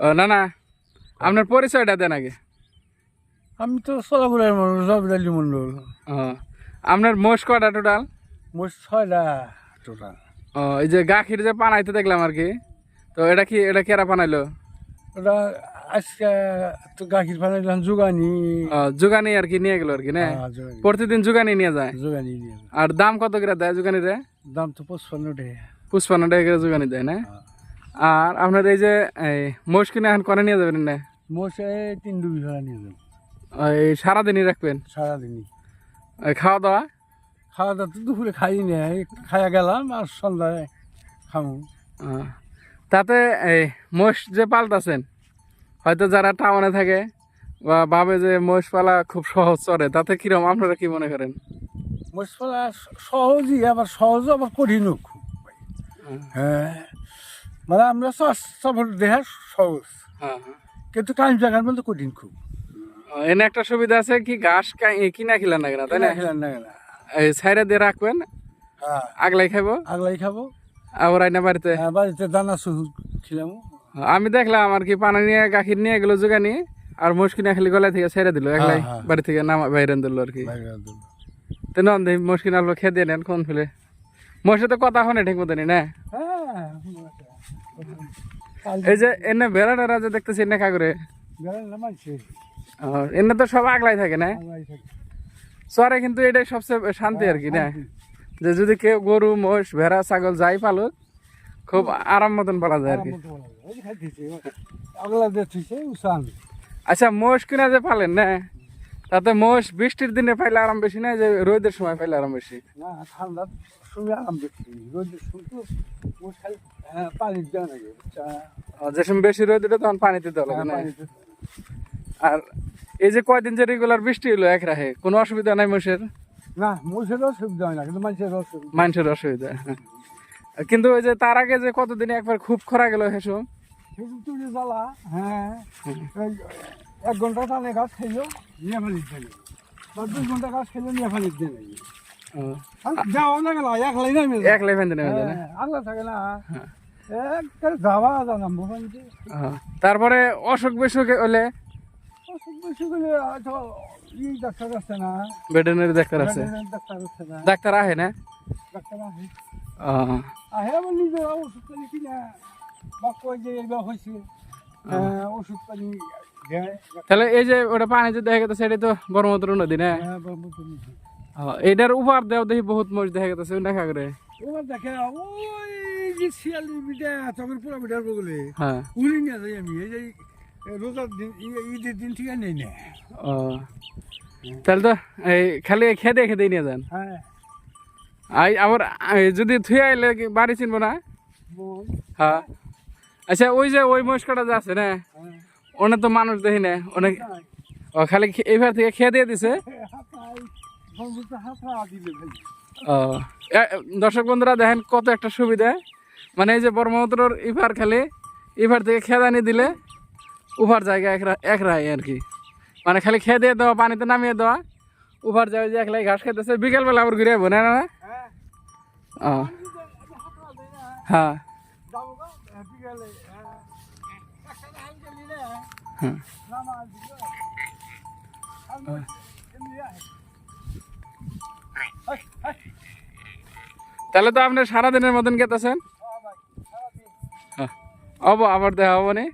না না। আপনার পরিচয়টা দেন আগে। আমি তো চলাফেরার মানুষ রবিরালি মন্ডল আপনার মোষ কটা টোটাল মোট ছয়টা টোটাল ও এই যে গাখির যে পানাইতে দেখলাম আর কি তো এটা কি এটা কেরা বানাইলো ওটা আজকে তো গাখির ফানাইলাম জোগানি জুগানি আর কি নিয়ে গেল আর কি না? প্রতিদিন জুগানি নিয়ে যায়? জোগানি নিয়ে আর দাম কত করে দেয় জুগানি রে দাম তো পঁচপান্ন টাকা। পুষ্পান্ন টাকা করে জুগানি দেয় না? আর আপনার এই যে এই মোষ কিনে এখন করে নিয়ে যাবেন না? মোষে তিন ডুবি ভাড়া নিয়ে যাবেন। এই সারাদিনই রাখবেন? সারাদিনই। খাওয়া দাওয়া খাওয়া দাওয়া তো দুপুরে খাই নাই খাইয়া গেলাম আর সন্ধ্যায় খামু। তাতে এই মোষ যে পালতাছেন হয়তো যারা টাউনে থাকে বা ভাবে যে মোষ পালা খুব সহজ চড়ে তাতে কিরম আপনারা কি মনে করেন? মোষ পালা সহজই আবার সহজ আবার কঠিনও খুব। হ্যাঁ মানে আমরা সফর দেহা সহজ। হ্যাঁ কিন্তু কাজ জায়গার মধ্যে কঠিন খুব। এনে একটা সুবিধা আছে কি ঘাস কিনা খিলান না কেনা তাই না? খেলার না সাইডে দিয়ে রাখবেন হ্যাঁ। আগলাই খাইবো? আগলাই খাব। আবার আইনা বাড়িতে? হ্যাঁ, বাড়িতে দানা সুহু খিলাম। আমি দেখলাম আর কি পানি নিয়ে গাখির নিয়ে গেলো জোগানি আর মোষ কিনা খালি গলায় থেকে ছেড়ে দিল একলাই হ্যাঁ। বাড়ি থেকে নামা বাইরে দিল আর কি। তো নন দেই মোষ আলো খেয়ে দিয়ে নেন কোন ফেলে। মোষে তো কথা হনে ঠিক মতনই না? হ্যাঁ। এই যে এনে ভেড়া টেরা যে দেখতেছি এনে মানছে এনে তো সব আগলাই থাকে না? চরে কিন্তু এটাই সবচেয়ে শান্তি আর কি না? যে যদি কেউ গরু মোষ ভেড়া ছাগল যাই পালুক খুব আরাম মতন পালা যায় আর কি। আচ্ছা মোষ কিনা যে পালেন না? তাতে মোষ বৃষ্টির দিনে পাইলে আরাম বেশি না যে রোদের সময় পাইলে আরাম বেশি? না ঠান্ডা শুনে আরাম দেখছি রোদের শুনতো মশাই হ্যাঁ পানি দেওয়া? যে সময় বেশি রোদ উঠে তখন পানি দিতে হবে হ্যাঁ, না? আর এই যে কয়দিন যে রেগুলার বৃষ্টি হলো এক রাহে কোনো অসুবিধা নাই মোষের? না মোষের অসুবিধা হয় না কিন্তু মানুষের অসুবিধা। মানুষের অসুবিধা হ্যাঁ। কিন্তু ওই যে তার আগে যে কতদিন একবার খুব খরা গেল হেসো? জ্বালা হ্যাঁ। এক ঘণ্টা টানে গাছ খেলো নিয়ে ফালি দেবে। বা দুই ঘণ্টা গাছ খেলো নিয়ে ফালি দেবে। যাওয়া না গেল একলাই নামে এক দিনে হয়ে যায় হ্যাঁ, আল্লাহ থাকে না। এক যাওয়া জানাম তারপরে অসুখ বিসুখ হলে? অসুখ বিসুখ হলে হয়তো ডাক্তার আছে না। ভেটেরিনারি ডাক্তার আছে। ডাক্তার আছে না। ডাক্তার আহে না? ডাক্তার আহে। আহে আমার নিজের ওষুধ পানি কিনা। বা কই যে এইবার হয়েছে হ্যাঁ, ওষুধ পানি তাহলে এই যে ওটা পানি যে দেখা গেছে সেটা তো ব্রহ্মপুত্র নদী না? এটার উপর দেও দেখি বহুত মোষ দেখা গেছে দেখা করে। এবার দেখে ওই যে শিয়ালি বিটা তখন পুরো বিটার বগলে হ্যাঁ। উলি নিয়ে যাই আমি এই যে রোজার দিন ঈদের দিন ঠিক নেই না। ও তাহলে তো এই খালি খেদে খেদে নিয়ে যান। হ্যাঁ। আই আবার যদি থুয়ে আইলে বাড়ি চিনবো না? হ্যাঁ। আচ্ছা ওই যে ওই মোষ কটা যে আছে না? ওনে তো মানুষ দেখি না অনেক ও খালি এইবার থেকে খেয়ে দিয়ে দিছে? ও দর্শক বন্ধুরা দেখেন কত একটা সুবিধা। মানে এই যে ব্রহ্মপুত্রর ইফার খালি ইফার থেকে খেদানি দিলে উভার জায়গা এক এক রায় আর কি। মানে খালি খেয়ে দিয়ে দেওয়া পানিতে নামিয়ে দেওয়া উভার যায় যে একলাই ঘাস খেতেছে বিকেলবেলা আবার ঘুরে যাব না না না? হ্যাঁ। হ্যাঁ। তাহলে তো আপনি সারাদিনের মতন খেতেছেন? ও হ্যাঁ আবার দেখা হব নি?